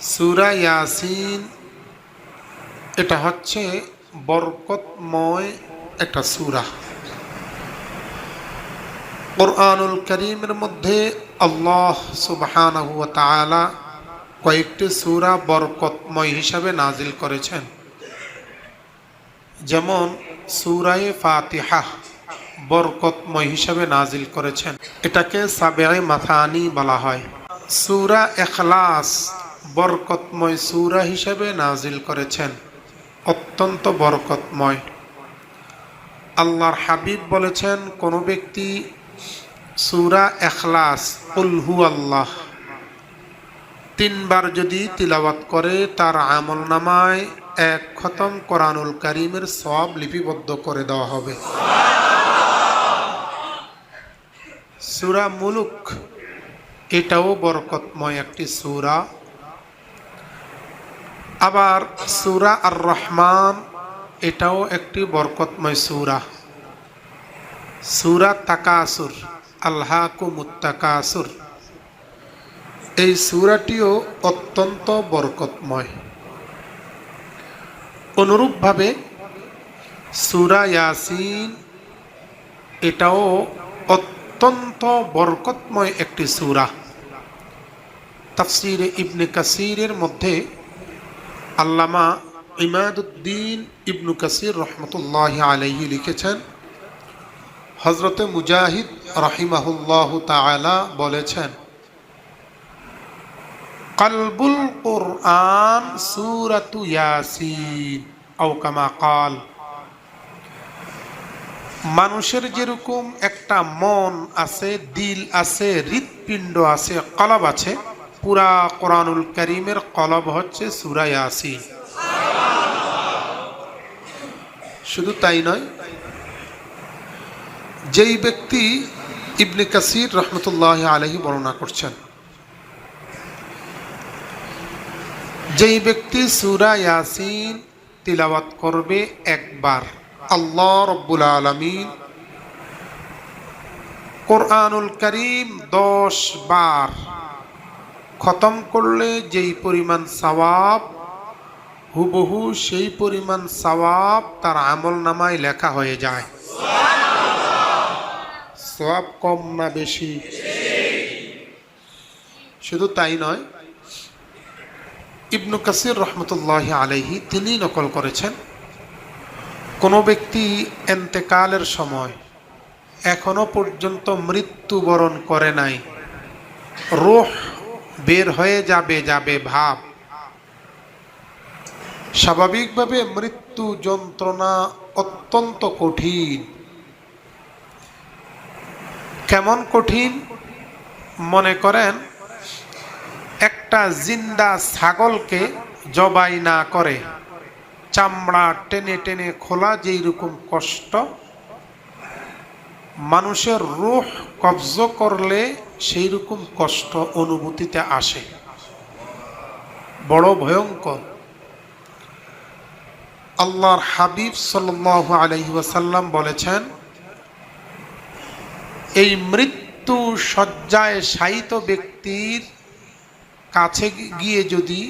সুরা ইয়াসিন, এটা হচ্ছে বরকতময় একটা সুরা। কোরআনুল করিমের মধ্যে আল্লাহ তাআলা কয়েকটি সুরা বরকতময় হিসাবে নাজিল করেছেন। যেমন সুরায়ে ফাতিহা বরকতময় হিসাবে নাজিল করেছেন। এটাকে সাবেয় মাথানি বলা হয়। সুরা এখলাস বরকতময় সুরা হিসাবে নাজিল করেছেন। অত্যন্ত বরকতময়। আল্লাহর হাবিব বলেছেন, কোনো ব্যক্তি সুরা এখলাস উলহু আল্লাহ তিনবার যদি তিলাওয়াত করে, তার আমল নামায় এক খতম কোরআনুল করিমের সব লিপিবদ্ধ করে দেওয়া হবে। সুরা মুলুক, এটাও বরকতময় একটি সুরা। আবার সুরা আর রহমান এটাও একটি বরকতময় সুরা। সুরা তাকাসুর কুমুত্তাকাসুর এই সুরাটিও অত্যন্ত বরকতময়। অনুরূপভাবে সুরা ইয়াসিন, এটাও অত্যন্ত বরকতময় একটি সুরা। তাফসিরে ইবনে কাসিরের মধ্যে আল্লামা ইমাদুদ্দিন ইবনু কাসির রহমতুল্লাহ আলহি লিখেছেন হজরতে মুজাহিদ রাহিমাহুল্লাহ তালা বলেছেন, কলবুল কোরআন সুরাতু ইয়াসিন কামা কাল, মানুষের যেরকম একটা মন আছে, দিল আছে, হৃৎপিণ্ড আছে, কলব আছে পুরা কোরআনুল করিমের কলব হচ্ছে সুরা ইয়াসিন। শুধু তাই নয়, যেই ব্যক্তি ইবনে কাসির রহমতুল্লাহ আলহি বর্ণনা করছেন, যেই ব্যক্তি সুরা ইয়াসিন তিলাওয়াত করবে একবার, আল্লাহ রব্বুল আলমিন কোরআনুল করিম দশ বার খতম করলে যেই পরিমাণ সওয়াব, হুবহু সেই পরিমাণ সওয়াব তার আমল নামায় লেখা হয়ে যায়। সওয়াব কম না বেশি? শুধু তাই নয়, ইবনু কাসির রহমতুল্লাহ আলহি তিনি নকল করেছেন। কোনো ব্যক্তি এন্তেকালের সময় এখনও পর্যন্ত মৃত্যুবরণ করে নাই। রোহ বের হয়ে যাবে যাবে ভাব। স্বাভাবিকভাবে মৃত্যু যন্ত্রণা অত্যন্ত কঠিন। কেমন কঠিন? মনে করেন, একটা জিন্দা ছাগলকে জবাই না করে, চামড়া টেনে টেনে খোলা যেই রকম কষ্ট, মানুষের রুহ কবজ করলে সেই রকম কষ্ট অনুভূতিতে আসে। বড় ভয়ঙ্কর। আল্লাহর হাবিব সাল আলহি ওয়াসাল্লাম বলেছেন, এই মৃত্যু শয্যায় শায়িত ব্যক্তির কাছে গিয়ে যদি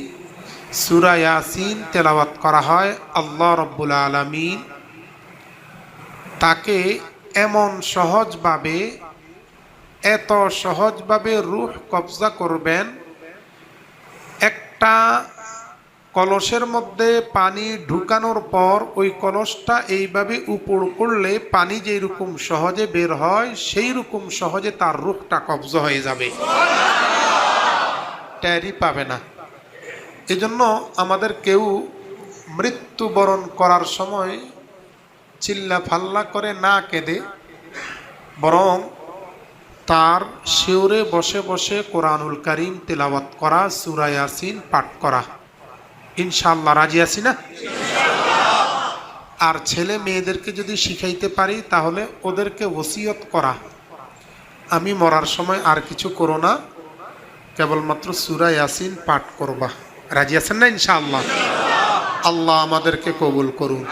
সুরা ইয়াসিন তেলাওয়াত করা হয়, আল্লাহ রব্বুল আলমিন তাকে এমন সহজভাবে এত সহজভাবে রুহ কবজা করবেন, একটা কলসের মধ্যে পানি ঢুকানোর পর ওই কলসটা এইভাবে উপর করলে পানি যেই রকম সহজে বের হয় সেই রকম সহজে তার রুখটা কবজ হয়ে যাবে। ট্যারি পাবে না। এজন্য আমাদের কেউ মৃত্যুবরণ করার সময় চিল্লা ফাল্লা করে না কেঁদে, বরং তার শিওরে বসে বসে কোরআনুল করিম তেলাওয়াত করা, সুরা ইয়াসিন পাঠ করা। ইনশাল্লাহ রাজি আছি না? আর ছেলে মেয়েদেরকে যদি শিখাইতে পারি, তাহলে ওদেরকে ওসিয়ত করা। আমি মরার সময় আর কিছু করো না, কেবলমাত্র সুরা ইয়াসিন পাঠ করবা। রাজি আছেন না ইনশাআল্লাহ? আল্লাহ আমাদেরকে কবুল করুন।